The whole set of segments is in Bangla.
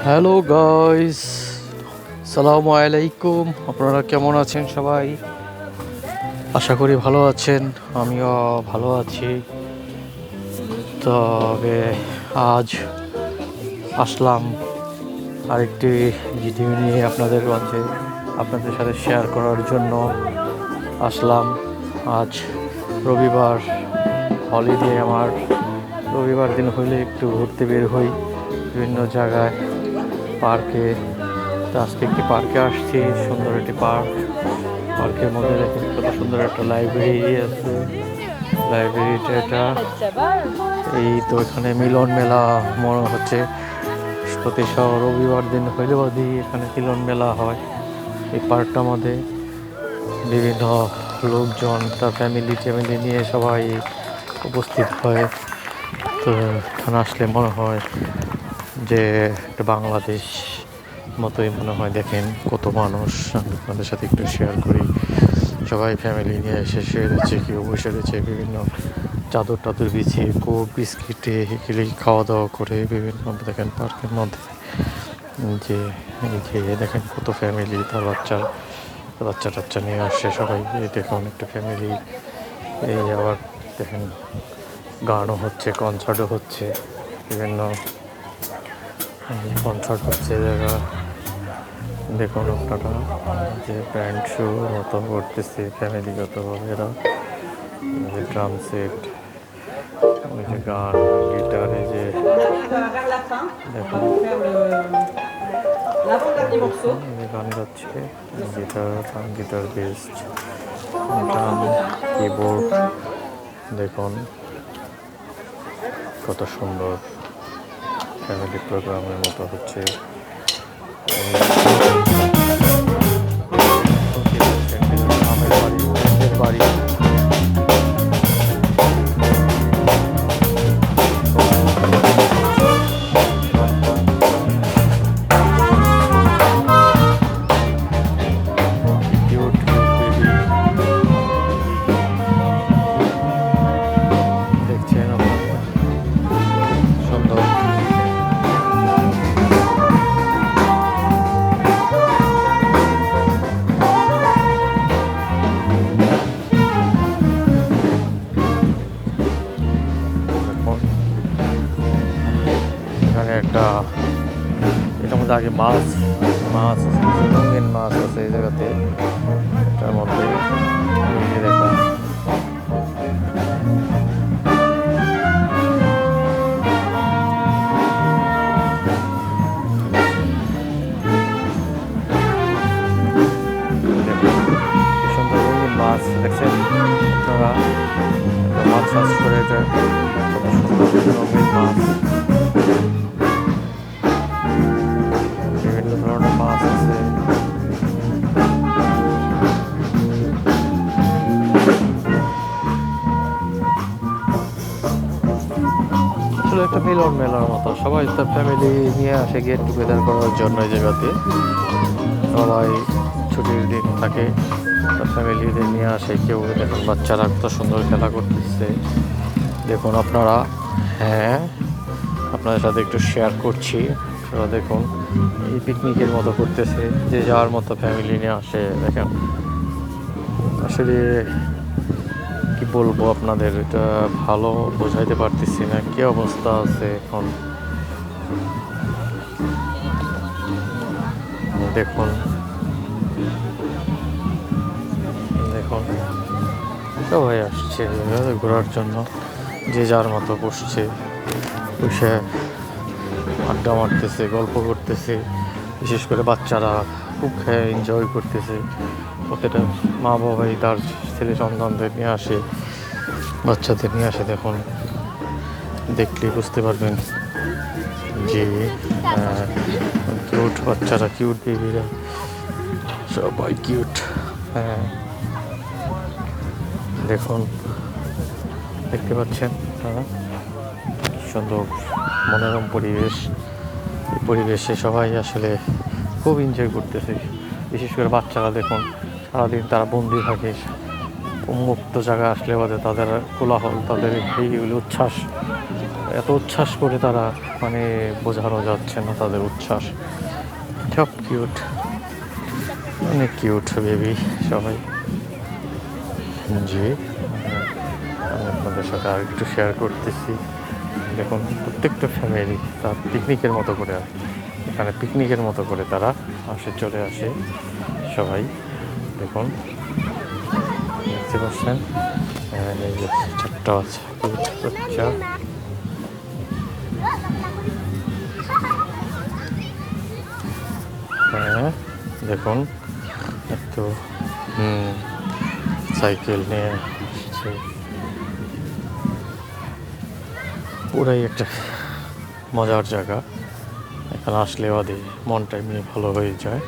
হ্যালো গাইস সালাম আলাইকুম আপনারা কেমন আছেন সবাই আশা করি ভালো আছেন আমিও ভালো আছি তবে আজ আসলাম আরেকটি ভিডিও নিয়ে আপনাদের মাঝে আপনাদের সাথে শেয়ার করার জন্য আসলাম আজ রবিবার হলিডে আমার রবিবার দিন হইলে একটু ঘুরতে বের হই বিভিন্ন জায়গায় পার্কে। তো আজকে একটি পার্কে আসছি, সুন্দর একটি পার্ক। পার্কের মধ্যে দেখেন কত সুন্দর একটা লাইব্রেরি আছে। লাইব্রেরিটা এটা এই তো এখানে মিলন মেলা মনে হচ্ছে। প্রতি সব রবিবার দিন হইলে এখানে মিলন মেলা হয়। এই পার্কটার মধ্যে বিভিন্ন লোকজন, তার ফ্যামিলি ট্যামিলি নিয়ে সবাই উপস্থিত হয়। তো এখানে আসলে মনে হয় যে একটা বাংলাদেশ মতোই মনে হয়। দেখেন কত মানুষ, আমি আপনাদের সাথে একটু শেয়ার করি। সবাই ফ্যামিলি নিয়ে এসে রয়েছে কেউ বসে রয়েছে, বিভিন্ন চাদর টাদর বিছিয়ে, কোক, বিস্কিটে এগুলি খাওয়া দাওয়া করে বিভিন্ন দেখেন পার্কের মধ্যে। যে এই যে দেখেন কত ফ্যামিলি তার বাচ্চা বাচ্চা টাচ্চা নিয়ে আসছে সবাই। দেখুন একটা ফ্যামিলি এই আবার দেখেন গানও হচ্ছে কনসার্টও হচ্ছে, বিভিন্ন কনসার্ট হচ্ছে জায়গা দেখুন আপনারা, যে প্যান্ট শু মতো করতেছে ফ্যামিলিগতভাবে এরা যে ড্রাম সেট ওই যে গান গিটার এই যে দেখুন। গান গাচ্ছে guitar guitar best drum keyboard দেখুন, কত সুন্দর। ফ্যামিলি প্রোগ্রামের মতো হচ্ছে। বাড়ি। আগে মাছ মাছ, রঙিন মাছ আছে এই জায়গাতে। তার মধ্যে মাছ, দেখছেন? আপনারা মাছ চাষ করে এটা সুন্দর রঙিন মাছ। একটা মিলন মেলার মতো। সবাই তার ফ্যামিলি নিয়ে আসে গেট টুগেদার করার জন্য এই জায়গাতে। সবাই ছুটির দিন থাকে, তার ফ্যামিলিদের নিয়ে আসে, কেউ দেখুন বাচ্চারা কত সুন্দর খেলা করতেছে। দেখুন আপনারা হ্যাঁ আপনাদের সাথে একটু শেয়ার করছি। আপনারা দেখুন, এই পিকনিকের মতো করতেছে, যে যার মতো ফ্যামিলি নিয়ে আসে, দেখেন। আসলে বলব আপনাদের, এটা ভালো বোঝাইতে পারতেছি না, কি অবস্থা আছে এখন? দেখুন। দেখুন। সবাই আসছে ঘোরার জন্য যে যার মতো বসছে। বসে আড্ডা মারতেছে, গল্প করতেছে, বিশেষ করে বাচ্চারা খুব খেয়ে এনজয় করতেছে। প্রত্যেকটা মা বাবাই তার ছেলে সন্তানদের নিয়ে আসে, বাচ্চাদের নিয়ে আসে দেখুন। দেখলে বুঝতে পারবেন যে কিউট বাচ্চারা কিউট বেবিরা সবাই কিউট হ্যাঁ। দেখুন, দেখতে পাচ্ছেন? হ্যাঁ। সুন্দর, মনোরম পরিবেশ। পরিবেশে সবাই আসলে খুব এনজয় করতেছে। বিশেষ করে বাচ্চারা দেখুন। সারাদিন তারা বন্দি থাকে। উন্মুক্ত জায়গায় আসলে বাদে তাদের কোলাহল, তাদের এইগুলো উচ্ছ্বাস। এত উচ্ছ্বাস করে তারা মানে বোঝানো যাচ্ছে না তাদের উচ্ছ্বাস। সব কিউট অনেক কিউট বেবি সবাই। জি, আমি আপনাদের সাথে আর একটু শেয়ার করতেছি। দেখুন, প্রত্যেকটা ফ্যামিলি তার পিকনিকের মতো করে এখানে পিকনিকের মতো করে তারা আসে, চলে আসে সবাই। দেখুন, দেখতে পাচ্ছেন? চারটা আছে হ্যাঁ দেখুন, একটু, হুম, সাইকেল নিয়ে পুরাই একটা মজার জায়গা। এখানে আসলে ওদের মনটা এমনি ভালো হয়ে যায়।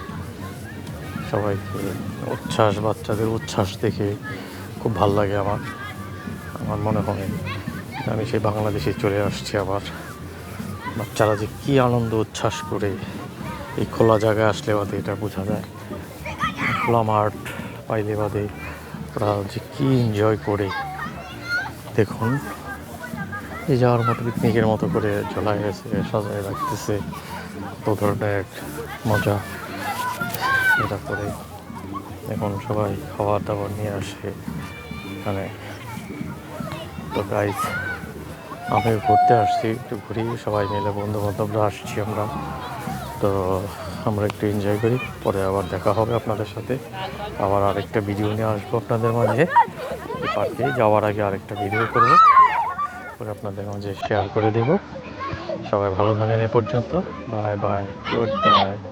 সবাইকে উচ্ছ্বাস, বাচ্চাদের উচ্ছ্বাস দেখে খুব ভালো লাগে আমার। আমার মনে হয় আমি সেই বাংলাদেশে চলে আসছি আবার। বাচ্চারা যে কী আনন্দ, উচ্ছ্বাস করে। এই খোলা জায়গায় আসলে বাদে এটা বোঝা যায়। খোলা মাঠ পাইলে বাদে ওরা যে কী এনজয় করে। দেখুন, এই যাওয়ার মতো পিকনিকের মতো করে চলা গেছে, সাজায় রাখতেছে। তো ধরনের এক মজা। এটা করে এখন সবাই খাবার দাবার নিয়ে আসে এখানে। তো গাইজ আমি ঘুরতে আসছি, একটু ঘুরি, সবাই মিলে বন্ধু বান্ধবরা আসছি আমরা। তো আমরা একটু এনজয় করি, পরে আবার দেখা হবে আপনাদের সাথে। আবার আরেকটা ভিডিও নিয়ে আসব আপনাদের মাঝে। পার্কে যাওয়ার আগে আরেকটা ভিডিও করব করে আপনাদের মাঝে শেয়ার করে দেব। সবাই ভালো থাকেন এ পর্যন্ত। Bye bye good bye